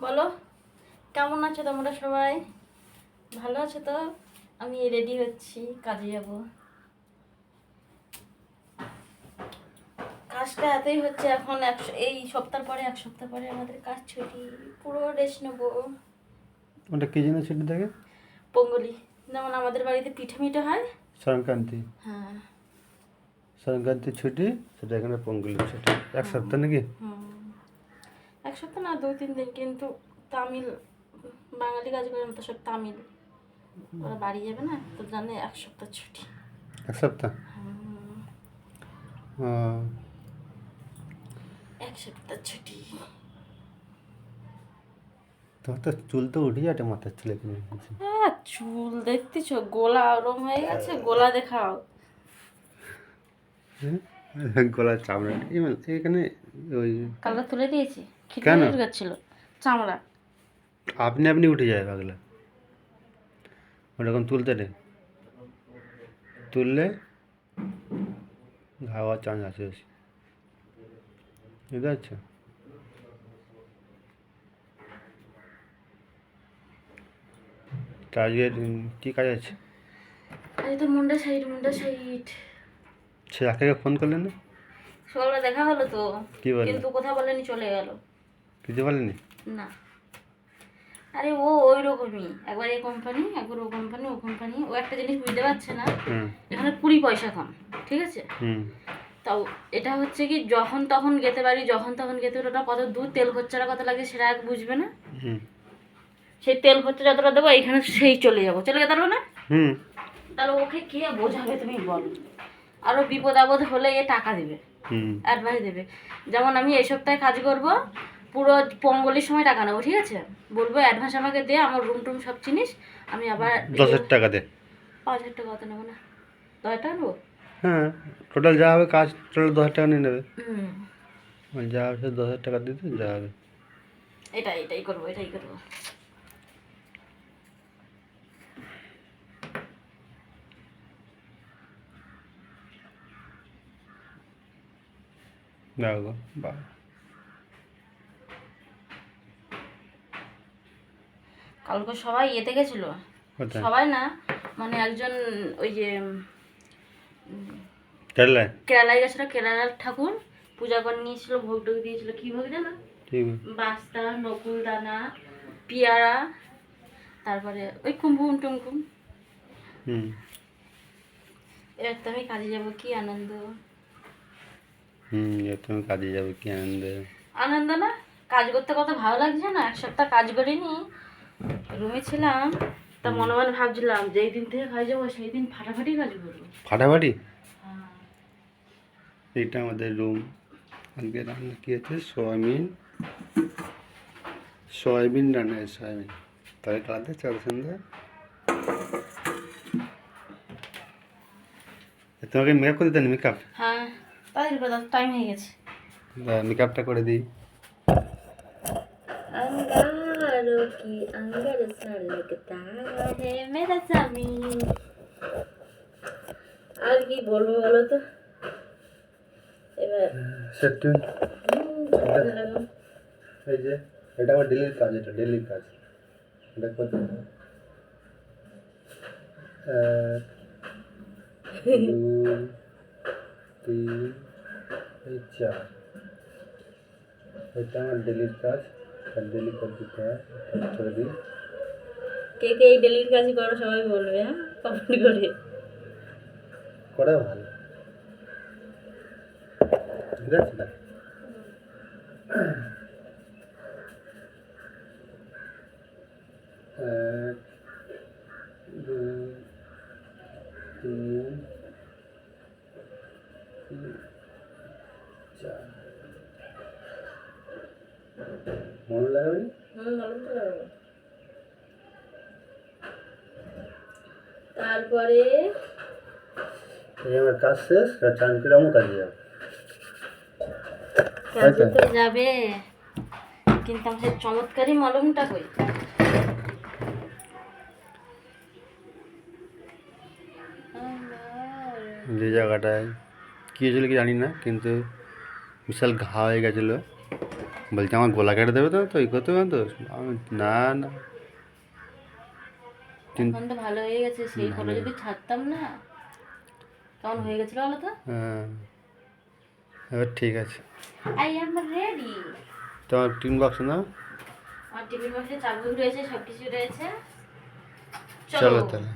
বলো কেমন আছো তোমরা সবাই? ভালো আছো তো? আমি রেডি হচ্ছি কাজে যাব। কাজটা এতই হচ্ছে এখন এক এই সপ্তাহ পরে এক সপ্তাহ পরে আমাদের কাজ ছুটি পুরো রেস্ট নেব। ওটা কি জন্য ছুটি থাকে? পঙ্গলি। যেমন আমাদের বাড়িতে পিঠে মিঠে হয়। সংক্রান্তি। হ্যাঁ। সংক্রান্তি ছুটি সেটা এখানে পঙ্গুলি ছুটি। এক সপ্তাহ নাকি? হুম। এক সপ্তাহ না দু তিন দিন কিন্তু তামিল বাঙালি কাজ করে তো সব তামিল। ওরা বাড়ি যাবে না তো জানে এক সপ্তাহ ছুটি। এক সপ্তাহ? এক সপ্তাহ ছুটি। তোমার তো চুল তো উঠে যাটে মাথার চুলে হ্যাঁ চুল দেখতেছো গোলা ওরম হয়ে গেছে গোলা দেখাও। গলার চামড়া। এই মানে এখানে ওই কালকে তুলে দিয়েছি? কেন? গেছিল চামড়া। আপনি আপনি উঠে যায় পাগলা। ওরকম তুলতে নেই। তুললে ঘাওয়ার চান্স আছে বেশি বুঝতে পারছ? তা আজকে কী কাজ আছে? তো মুন্ডা সাইড মুন্ডা সাইড সে ফোন করলেন না? সকালবেলা দেখা হলো তো। কি বলে কিন্তু কথা বলেনি চলে গেল। কিছু বলেনি না। আরে ও ওই রকমই একবার এই কোম্পানি একবার ও কোম্পানি ও কোম্পানি ও একটা জিনিস বুঝতে পারছে না। এখানে কুড়ি পয়সা কম ঠিক আছে? হুম। তাও এটা হচ্ছে কি যখন তখন গেতে পারি যখন তখন গেতে পারি ওটা কত দূর? তেল খরচাটা কত লাগে সেটা এক বুঝবে না? হুম। সেই তেল খরচা যতটা দেবো এইখানে সেই চলে যাব। চলে যেতে পারব না? হুম। তাহলে ওকে কে বোঝাবে তুমি বলো। আরও বিপদ আপদ হলে এ টাকা দেবে। হুম। অ্যাডভাইস দেবে। যেমন আমি এই সপ্তাহে কাজ করব পুরো পঙ্গলির সময় টাকা নেব ঠিক আছে? বলব অ্যাডভান্স আমাকে দে আমার রুম টুম সব চিনিস আমি আবার দশ হাজার টাকা দে। পাঁচ হাজার টাকা অত নেব না। দশ হাজার টাকা নেব? হ্যাঁ টোটাল যা হবে কাজ টোটাল দশ হাজার টাকা নিয়ে নেবে। হুম। মানে যা হবে দশ হাজার টাকা দিতে যা হবে। এটাই এটাই করব এটাই করব। দেখো বা কালকে সবাই ইয়েতে গেছিল। সবাই না মানে একজন ওই যে কেরালায়? কেরালায় গেছিল কেরালার ঠাকুর। পূজা করে নিয়েছিল ভোগ টোগ দিয়েছিল। কি ভোগ জানো? বাস্তা নকুল দানা পিয়ারা তারপরে ওই কুমকুম টুমকুম। হুম। এবার তো আমি কাজে যাব কি আনন্দ। হুম তুমি কাজে যাবে কি আনন্দ। আনন্দ না? কাজ করতে কত ভালো লাগছে না? এক সপ্তাহ কাজ করিনি। রুমে ছিলাম তা মনে মনে ভাবছিলাম যেই দিন থেকে কাজ যাব সেই দিন ফাটাফাটি কাজ করব। ফাটাফাটি? হ্যাঁ। এইটা আমাদের রুম আজকে রান্না কী আছে? সয়াবিন। সয়াবিন রান্না আছে সয়াবিন। তবে কালাতে চাল সন্ধ্যা। তোমাকে মেকআপ করে দিতেন মেকআপ হ্যাঁ তাই টাইম হয়ে গেছে। মেকআপটা করে দিই। अंगारों की अंगर सा लगता है मेरा जमीन আর কি বলবো বলো তো এবার সেটু এই যে এটা আমার ডেলির কাজ এটা ডেলির কাজ এটা করতে হবে। এক দুই তিন এই চার এটা আমার ডেলির কাজ আর ডেলি দিতে করে দিই কে কে এই ডেলির কাজ করো সবাই বলবে হ্যাঁ? কমেন্ট করে। করা ভালো। ঠিক আছে লাগাবে ভালো তো তারপরে? এই আমার কাজ শেষ আর চান করে আমার কাজে যাব। কাজে তো যাবে। কিন্তু সেই চমৎকারী মলমটা কই? যে জায়গাটায় কী হয়েছিল কি জানি না কিন্তু বিশাল ঘা হয়ে গেছিল। বলছে আমার গলা কেটে দেবে তো? তো এই করতে হবে তো? আমি না না। তো ভালো হয়ে গেছে সেই ফটো যদি ছাড়তাম না কেমন হয়ে গেছিল বলো তো? হ্যাঁ এবার ঠিক আছে। I am ready. তোমার টিন বক্স না আমার টিফিন বক্সে চাবি রয়েছে সব কিছু রয়েছে। চলো তাহলে।